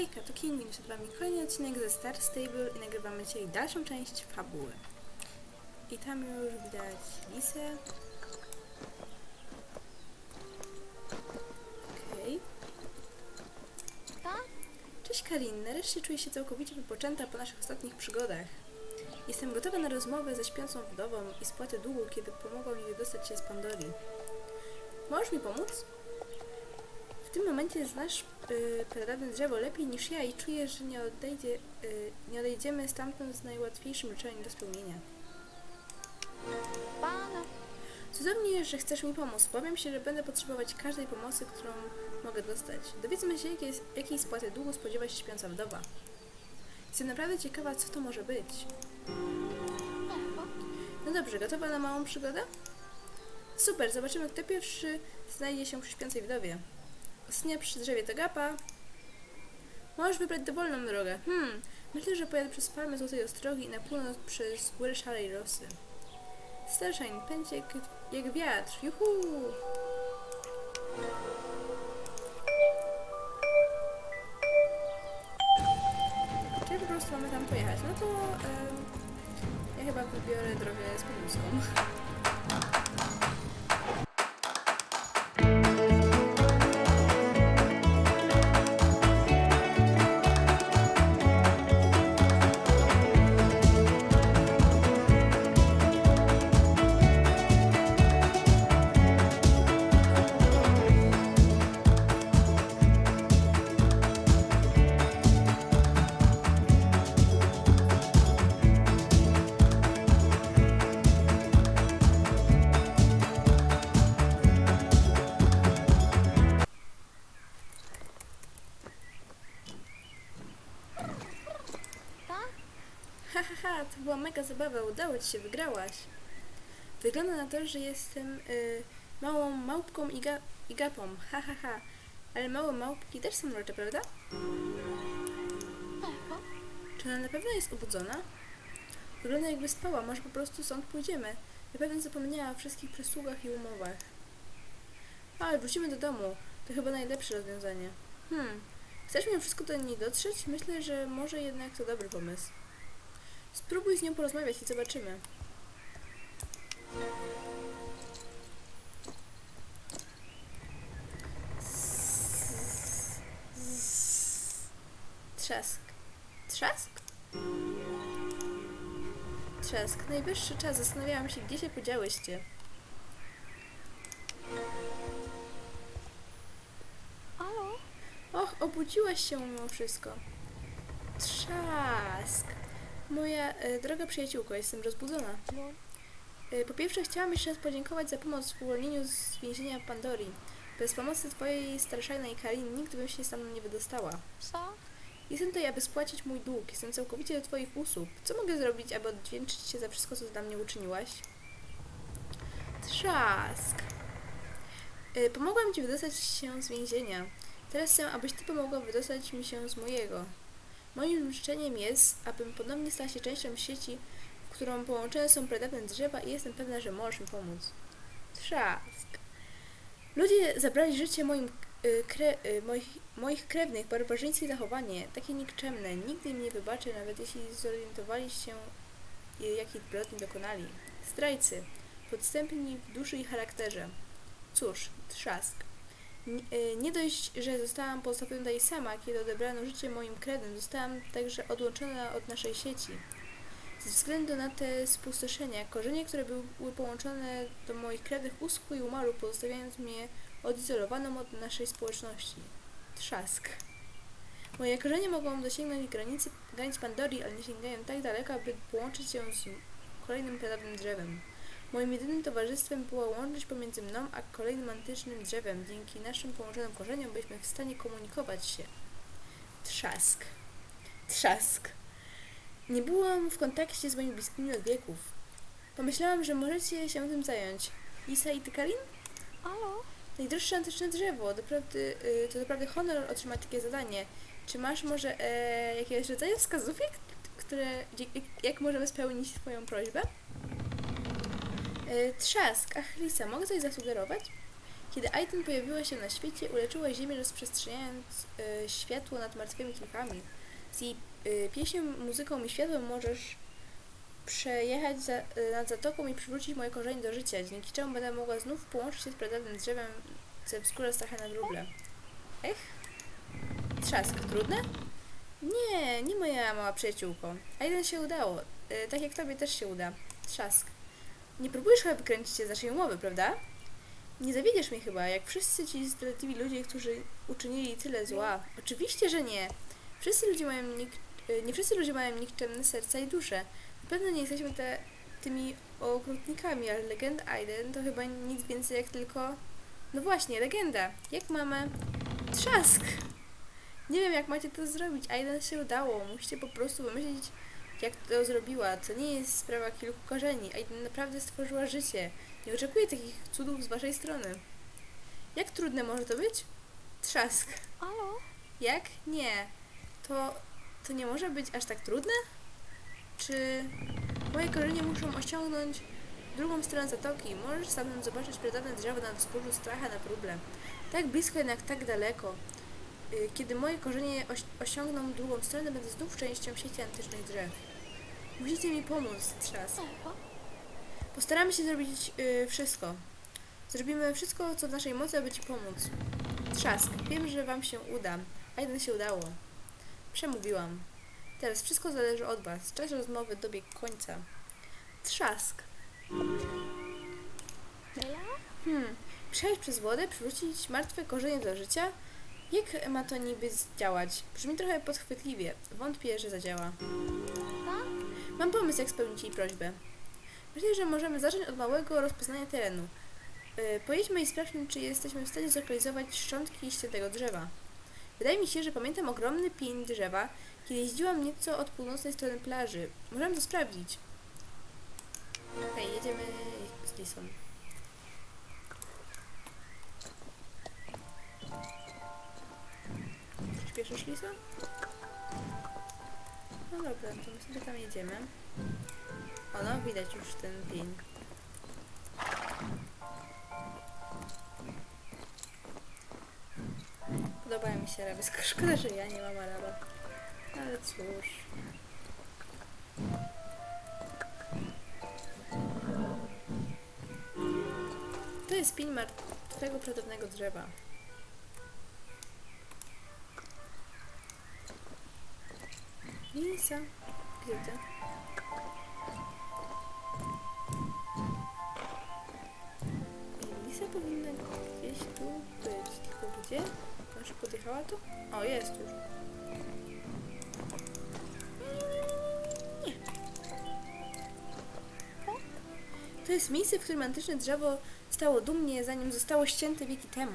Hejka, to King, przed Wami kolejny odcinek ze Star Stable i nagrywamy dzisiaj dalszą część fabuły. I tam już widać Lisę. Okej. Tak? Cześć Karin, nareszcie czuję się całkowicie wypoczęta po naszych ostatnich przygodach. Jestem gotowa na rozmowę ze śpiącą wdową i spłatę długu, kiedy pomogła mi wydostać się z Pandorii. Możesz mi pomóc? W tym momencie znasz yy, pradawne drzewo lepiej niż ja i czuję, że nie, odejdzie, y, nie odejdziemy stamtąd z najłatwiejszym życzeniem do spełnienia. Pana. Cudownie, że chcesz mi pomóc. Obawiam się, że będę potrzebować każdej pomocy, którą mogę dostać. Dowiedzmy się, jakiej, jakiej spłaty długu spodziewa się śpiąca wdowa. Jestem naprawdę ciekawa, co to może być. No dobrze, gotowa na małą przygodę? Super, zobaczymy, kto pierwszy znajdzie się przy śpiącej wdowie. Snie przy drzewie to gapa. Możesz wybrać dowolną drogę. Hmm, myślę, że pojadę przez farmę Złotej Ostrogi i na północ przez góry Szarej Rosy. Starshine, pędź jak, jak wiatr, juhu! Czyli po prostu mamy tam pojechać. No to em, ja chyba wybiorę drogę z podwózką. Mega zabawa, udało ci się, wygrałaś. Wygląda na to, że jestem y, małą małpką i, ga, i gapą, ha, ha, ha. Ale małe małpki też są mrocze, prawda? Czy ona na pewno jest obudzona? Wygląda jakby spała, może po prostu stąd pójdziemy. Na pewno zapomniała o wszystkich przysługach i umowach. Ale wrócimy do domu. To chyba najlepsze rozwiązanie. Hmm, chcesz mimo wszystko do niej dotrzeć? Myślę, że może jednak to dobry pomysł. Spróbuj z nią porozmawiać i zobaczymy. Trzask. Trzask? Trzask. Najwyższy czas. Zastanawiałam się, gdzie się podziałyście. Och, obudziłaś się mimo wszystko. Trzask. Moja e, droga przyjaciółko, jestem rozbudzona. No. E, po pierwsze, chciałam jeszcze raz podziękować za pomoc w uwolnieniu z więzienia Pandorii. Bez pomocy twojej starszej i Karin nigdy bym się stamtąd nie wydostała. Co? Jestem tutaj, aby spłacić mój dług. Jestem całkowicie do twoich usług. Co mogę zrobić, aby odwdzięczyć się za wszystko, co dla mnie uczyniłaś? Trzask. Y, pomogłam ci wydostać się z więzienia. Teraz chcę, abyś ty pomogła wydostać mi się z mojego. Moim życzeniem jest, abym ponownie stała się częścią sieci, w którą połączone są pradawne drzewa i jestem pewna, że możesz mi pomóc. Trzask. Ludzie zabrali życie moim y, kre, y, moich, moich krewnych, barbarzyńskie zachowanie, takie nikczemne, nigdy im nie wybaczę, nawet jeśli zorientowali się, y, jakiej zbrodni dokonali. Zdrajcy, podstępni w duszy i charakterze. Cóż, trzask. Y, nie dość, że zostałam pozostawiona tutaj sama, kiedy odebrano życie moim krewnym, zostałam także odłączona od naszej sieci. Ze względu na te spustoszenia, korzenie, które były połączone do moich krewnych uschły i umarły, pozostawiając mnie odizolowaną od naszej społeczności. Trzask. Moje korzenie mogą dosięgnąć granicy, granic Pandorii, ale nie sięgają tak daleko, aby połączyć się z kolejnym pradawnym drzewem. Moim jedynym towarzystwem była łączność pomiędzy mną a kolejnym antycznym drzewem. Dzięki naszym połączonym korzeniom byliśmy w stanie komunikować się. Trzask. Trzask. Nie byłam w kontakcie z moimi bliskimi od wieków. Pomyślałam, że możecie się tym zająć. Lisa i ty, Karin? Halo? Najdroższe antyczne drzewo. Doprawdy, y, to naprawdę honor otrzymać takie zadanie. Czy masz może e, jakiegoś rodzaju wskazówek, które, jak, jak możemy spełnić Twoją prośbę? E, trzask. Ach, Lisa, mogę coś zasugerować? Kiedy Aiden pojawiła się na świecie, uleczyła Ziemię, rozprzestrzeniając e, światło nad martwymi klifami. Z jej e, pieśnią, muzyką i światłem możesz przejechać za, e, nad zatoką i przywrócić moje korzenie do życia, dzięki czemu będę mogła znów połączyć się z pradawnym drzewem ze wzgórza stracha na wróble. Ech? Trzask. Trudne? Nie, nie moja mała przyjaciółko. Aiden się udało. E, tak jak tobie też się uda. Trzask. Nie próbujesz chyba wykręcić się z naszej umowy, prawda? Nie zawiedziesz mnie chyba, jak wszyscy ci zdradliwi ludzie, którzy uczynili tyle zła. Oczywiście, że nie. Wszyscy ludzie mają nik- e, nie wszyscy ludzie mają nikczemne serca i dusze. Na pewno nie jesteśmy te, tymi okrutnikami, ale legenda Aiden to chyba nic więcej jak tylko... No właśnie, legenda. Jak mamy... Trzask! Nie wiem, jak macie to zrobić. Aiden się udało. Musicie po prostu wymyślić, jak to zrobiła. To nie jest sprawa kilku korzeni. Aiden naprawdę stworzyła życie. Nie oczekuję takich cudów z waszej strony. Jak trudne może to być? Trzask. Halo? Jak? Nie. To, to nie może być aż tak trudne? Czy moje korzenie muszą osiągnąć drugą stronę zatoki? Możesz samym zobaczyć pradawne drzewo na wzgórzu stracha na próble. Tak blisko, jednak tak daleko. Y, Kiedy moje korzenie osiągną drugą stronę, będę znów częścią sieci antycznych drzew. Musicie mi pomóc, Trzask. Ewa? Postaramy się zrobić y, wszystko. Zrobimy wszystko, co w naszej mocy, aby Ci pomóc. Trzask. Wiem, że Wam się uda. A jeden się udało. Przemówiłam. Teraz wszystko zależy od Was. Czas rozmowy dobiegł końca. Trzask. Hmm. Przejść przez wodę, przywrócić martwe korzenie do życia? Jak ma to niby zdziałać? Brzmi trochę podchwytliwie. Wątpię, że zadziała. Mam pomysł, jak spełnić jej prośbę. Myślę, że możemy zacząć od małego rozpoznania terenu. Yy, pojedźmy i sprawdźmy, czy jesteśmy w stanie zlokalizować szczątki ściętego drzewa. Wydaje mi się, że pamiętam ogromny pień drzewa, kiedy jeździłam nieco od północnej strony plaży. Możemy to sprawdzić. Okej, jedziemy z Lisą. Przyspieszysz Lisa? No dobra, to my sobie tam jedziemy. O no, widać już ten pień. Podobają mi się araby, tylko szkoda, że ja nie mam araba. Ale cóż. To jest pień martwego przodownego drzewa. Lisa, gdzie ty? Lisa powinna gdzieś tu być, tylko gdzie? Może podjechała tu? O, jest już. Nie. To jest miejsce, w którym antyczne drzewo stało dumnie, zanim zostało ścięte wieki temu.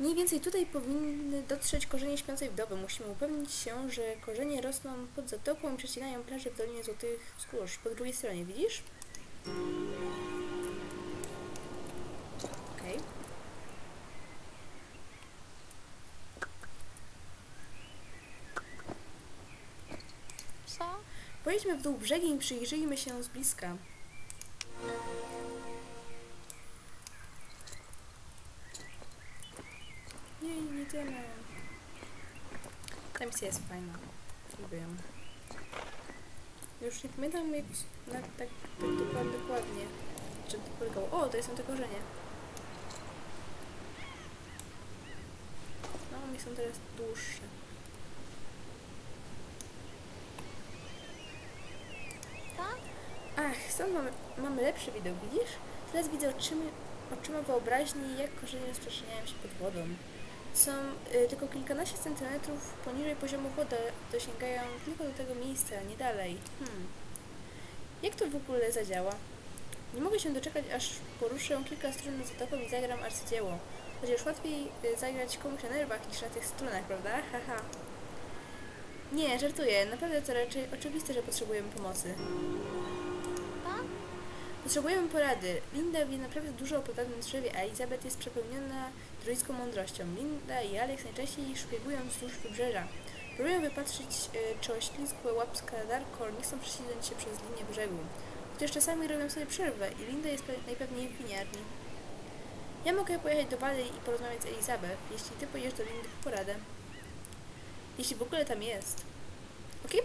Mniej więcej tutaj powinny dotrzeć korzenie śpiącej wdowy. Musimy upewnić się, że korzenie rosną pod zatoką i przecinają plażę w Dolinie Złotych Wzgórz. Po drugiej stronie, widzisz? Okej. Co? Pojedźmy w dół brzegiem i przyjrzyjmy się z bliska. Misja jest fajna. Lubię ją. Już nie pamiętam jak, na, tak, tak dokładnie, czym to polegało. O, to są te korzenie. No, one są teraz dłuższe. Tak? Ach, stąd mamy, mamy lepszy widok, widzisz? Teraz widzę oczyma, oczyma wyobraźni, jak korzenie rozprzestrzeniają się pod wodą. Są y, tylko kilkanaście centymetrów poniżej poziomu wody, dosięgają tylko do tego miejsca, nie dalej. Hmm. Jak to w ogóle zadziała? Nie mogę się doczekać, aż poruszę kilka strun nad zatoką i zagram arcydzieło. Chociaż łatwiej y, zagrać komuś na nerwach niż na tych strunach, prawda? Haha. Nie, żartuję. Naprawdę to raczej oczywiste, że potrzebujemy pomocy. Potrzebujemy porady. Linda wie naprawdę dużo o podobnym drzewie, a Elizabeth jest przepełniona druidzką mądrością. Linda i Alex najczęściej szpiegują wzdłuż wybrzeża. Próbują wypatrzyć, y, czy oślizgłe łapska Darkor nie chcą prześlizgnąć się przez linię brzegu. Chociaż czasami robią sobie przerwę i Linda jest pe- najpewniej w winiarni. Ja mogę pojechać do Bali i porozmawiać z Elizabeth, jeśli ty pojedziesz do Lindy po poradę. Jeśli w ogóle tam jest. Okej?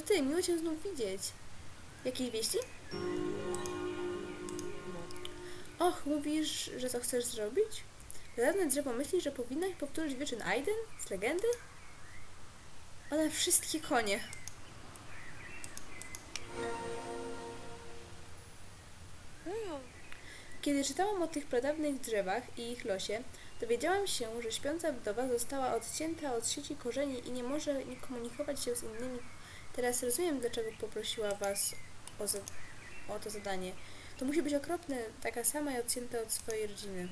To ty, miło cię znów widzieć. Jakieś wieści? Och, mówisz, że co chcesz zrobić? Zadane drzewo myśli, że powinnaś powtórzyć wyczyn Aiden z legendy? One wszystkie konie. Kiedy czytałam o tych pradawnych drzewach i ich losie, dowiedziałam się, że śpiąca wdowa została odcięta od sieci korzeni i nie może komunikować się z innymi. Teraz rozumiem, dlaczego poprosiła was o, o to zadanie. To musi być okropne, taka sama i odcięta od swojej rodziny.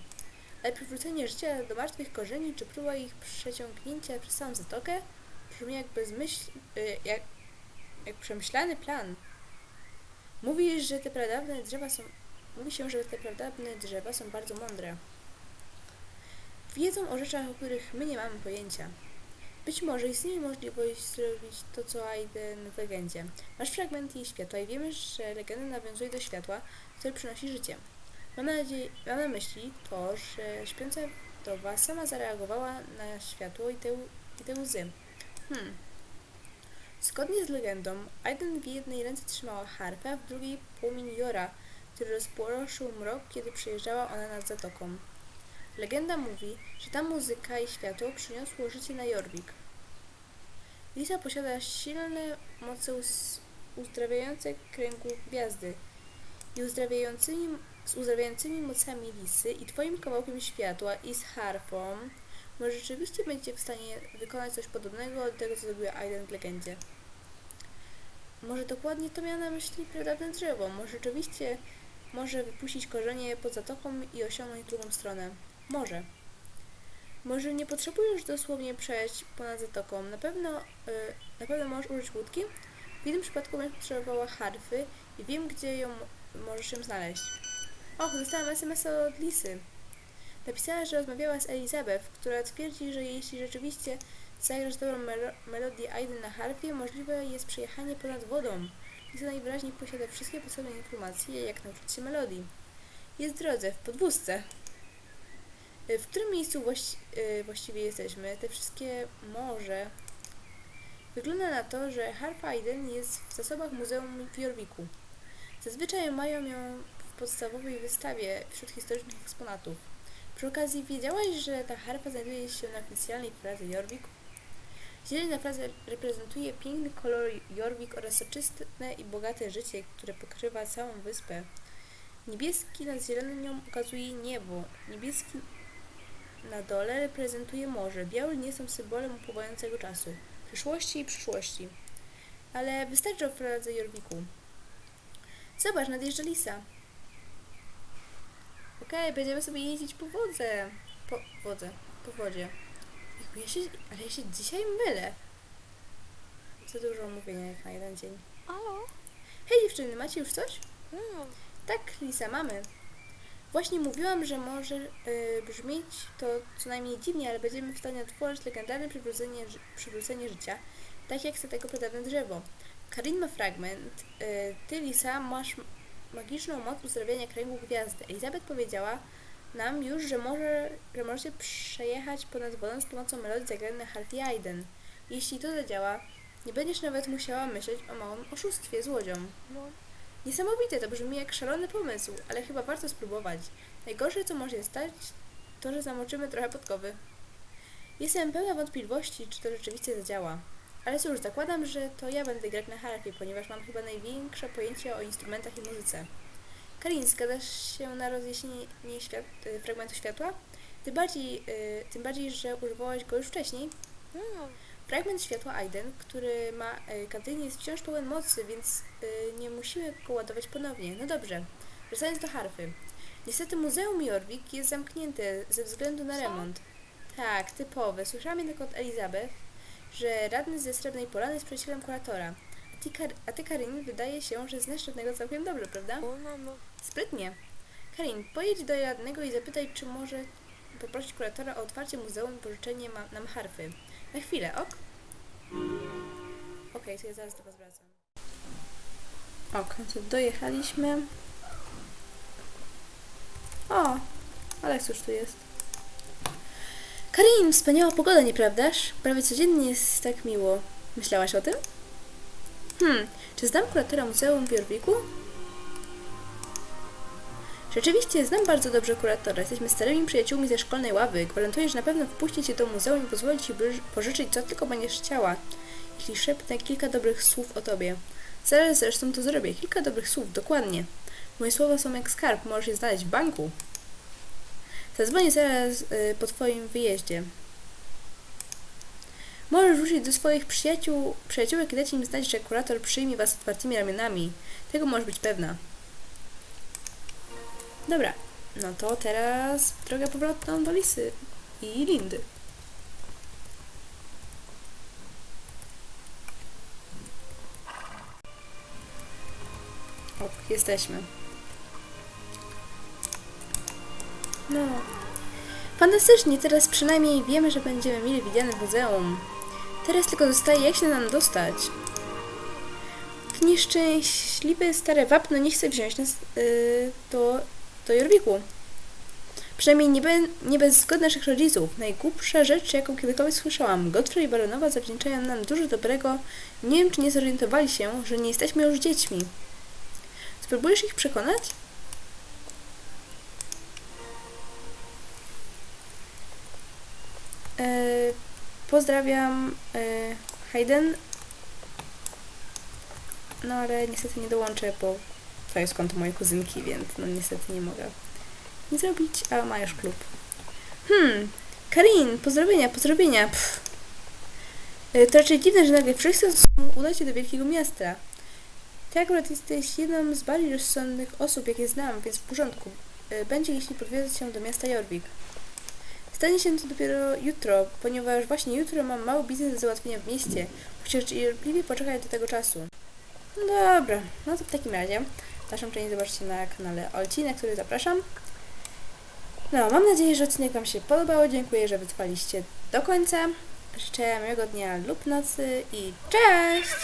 Ale przywrócenie życia do martwych korzeni, czy próba ich przeciągnięcia przez całą zatokę, brzmi jak bezmyśl... y, jak, jak przemyślany plan. Mówisz, że te pradawne drzewa są Mówi się, że te pradawne drzewa są bardzo mądre. Wiedzą o rzeczach, o których my nie mamy pojęcia. Być może istnieje możliwość zrobić to, co Aiden w legendzie. Masz fragment jej światła i wiemy, że legenda nawiązuje do światła, które przynosi życie. Mam, nadzieję, mam na myśli to, że śpiąca wdowa sama zareagowała na światło i te, i te łzy. Hmm. Zgodnie z legendą, Aiden w jednej ręce trzymała harfę, a w drugiej płomień Jora, który rozporoszył mrok, kiedy przejeżdżała ona nad zatoką. Legenda mówi, że ta muzyka i światło przyniosło życie na Jorvik. Lisa posiada silne moce uz- uzdrawiające kręgu gwiazdy i uzdrawiającymi, z uzdrawiającymi mocami Lisy i twoim kawałkiem światła i z harfą może rzeczywiście będzie w stanie wykonać coś podobnego do tego, co zrobiła Aiden w legendzie. Może dokładnie to miała na myśli pradawne drzewo. Może rzeczywiście może wypuścić korzenie pod zatoką i osiągnąć drugą stronę. Może. Może nie potrzebujesz dosłownie przejść ponad zatoką. Na pewno, y, na pewno możesz użyć łódki. W jednym przypadku będziesz potrzebowała harfy i wiem, gdzie ją możesz ją znaleźć. Och, dostałam SMS od Lisy. Napisała, że rozmawiała z Elizabeth, która twierdzi, że jeśli rzeczywiście zagrasz dobrą melo- melodię Aiden na harfie, możliwe jest przejechanie ponad wodą. Lisa najwyraźniej posiada wszystkie potrzebne informacje, jak nauczyć się melodii. Jest w drodze, w podwózce. Y, W którym miejscu właści- y, właściwie jesteśmy? Te wszystkie morze. Wygląda na to, że harfa Aiden jest w zasobach Muzeum w Jorviku. Zazwyczaj mają ją w podstawowej wystawie wśród historycznych eksponatów. Przy okazji wiedziałaś, że ta harfa znajduje się na oficjalnej fradze Jorvik? Zieleń na frazę reprezentuje piękny kolor Jorvik oraz soczyste i bogate życie, które pokrywa całą wyspę. Niebieski nad zielenią ukazuje niebo. Niebieski na dole reprezentuje morze. Biały nie są symbolem upływającego czasu, przeszłości i przyszłości. Ale wystarczy o fradze Jorviku. Zobacz, nadjeżdża Lisa. Okej, będziemy sobie jeździć po wodze. Po wodze, po wodzie. Ja się, ale ja się dzisiaj mylę. Za dużo mówienia jak na jeden dzień. Halo? Hej dziewczyny, macie już coś? Mm. Tak, Lisa, mamy. Właśnie mówiłam, że może y, brzmieć to co najmniej dziwnie, ale będziemy w stanie otworzyć legendarne przywrócenie, przywrócenie życia, tak jak chce tego pradawne drzewo. Karin ma fragment. Y, ty, Lisa, masz magiczną moc uzdrawiania kręgu gwiazdy. Elizabeth powiedziała nam już, że, może, że możecie przejechać ponad wodą z pomocą melodii zagranej na harfie Aiden. Jeśli to zadziała, nie będziesz nawet musiała myśleć o małym oszustwie z łodzią. No. Niesamowite, to brzmi jak szalony pomysł, ale chyba warto spróbować. Najgorsze, co może stać, to, że zamoczymy trochę podkowy. Jestem pełna wątpliwości, czy to rzeczywiście zadziała. Ale cóż, zakładam, że to ja będę grać na harfie, ponieważ mam chyba największe pojęcie o instrumentach i muzyce. Karin, zgadzasz się na rozjaśnienie świat, y, fragmentu światła? Tym bardziej, y, tym bardziej, że używałaś go już wcześniej. Mm. Fragment światła Aiden, który ma y, Katynie jest wciąż pełen mocy, więc y, nie musimy go ładować ponownie. No dobrze, wracając do harfy. Niestety Muzeum Jorvik jest zamknięte ze względu na remont. Tak, typowe. Słyszałam jednak od Elizabeth, że radny ze Srebrnej Polany jest przyjacielem kuratora. A ty, Kar- a ty Karin, wydaje się, że znasz radnego całkiem dobrze, prawda? Ona no. Sprytnie. Karin, pojedź do radnego i zapytaj, czy może poprosić kuratora o otwarcie muzeum i pożyczenie nam harfy. Na chwilę, ok? Okej, to ja zaraz do Was wracam. Ok, to dojechaliśmy. O, Aleks już tu jest. Karin, wspaniała pogoda, nieprawdaż? Prawie codziennie jest tak miło. Myślałaś o tym? Hmm, czy znam kuratora muzeum w Jorwiku? Rzeczywiście, znam bardzo dobrze kuratora. Jesteśmy starymi przyjaciółmi ze szkolnej ławy. Gwarantuję, że na pewno wpuści cię do muzeum i pozwoli ci pożyczyć co tylko będziesz chciała, jeśli szepnę kilka dobrych słów o tobie. Zaraz zresztą to zrobię. Kilka dobrych słów, dokładnie. Moje słowa są jak skarb, możesz je znaleźć w banku. Zadzwonię zaraz y, po twoim wyjeździe. Możesz wrócić do swoich przyjaciół, przyjaciółek i dać im znać, że kurator przyjmie was otwartymi ramionami. Tego możesz być pewna. Dobra, no to teraz drogę powrotną do Lisy i Lindy. Ok, jesteśmy. No. Fantastycznie, teraz przynajmniej wiemy, że będziemy mieli widziane w muzeum. Teraz tylko zostaje, jak się nam dostać. To nieszczęśliwe stare wapno nie chce wziąć nas yy, do Jorwiku. Przynajmniej nie, be, nie bez zgody naszych rodziców. Najgłupsza rzecz, jaką kiedykolwiek słyszałam. Godfrey i Baronowa zawdzięczają nam dużo dobrego. Nie wiem, czy nie zorientowali się, że nie jesteśmy już dziećmi. Spróbujesz ich przekonać? E, pozdrawiam e, Hayden. No ale niestety nie dołączę, bo jest konto mojej kuzynki, więc no niestety nie mogę nie zrobić, a ma już klub. Hmm, Karin, pozdrowienia, pozdrowienia. Pff. E, To raczej dziwne, że nagle wszyscy chcą udać się do wielkiego miasta. Ty akurat jesteś jedną z bardziej rozsądnych osób, jakie znam, więc w porządku. E, Będzie, jeśli podwiedzę się do miasta Jorvik. Stanie się to dopiero jutro, ponieważ właśnie jutro mam mały biznes do załatwienia w mieście. Musisz cierpliwie poczekać do tego czasu. No dobra, no to w takim razie naszą część zobaczcie na kanale Olci, na który zapraszam. No, mam nadzieję, że odcinek Wam się podobał. Dziękuję, że wytrwaliście do końca. Życzę miłego dnia lub nocy i cześć!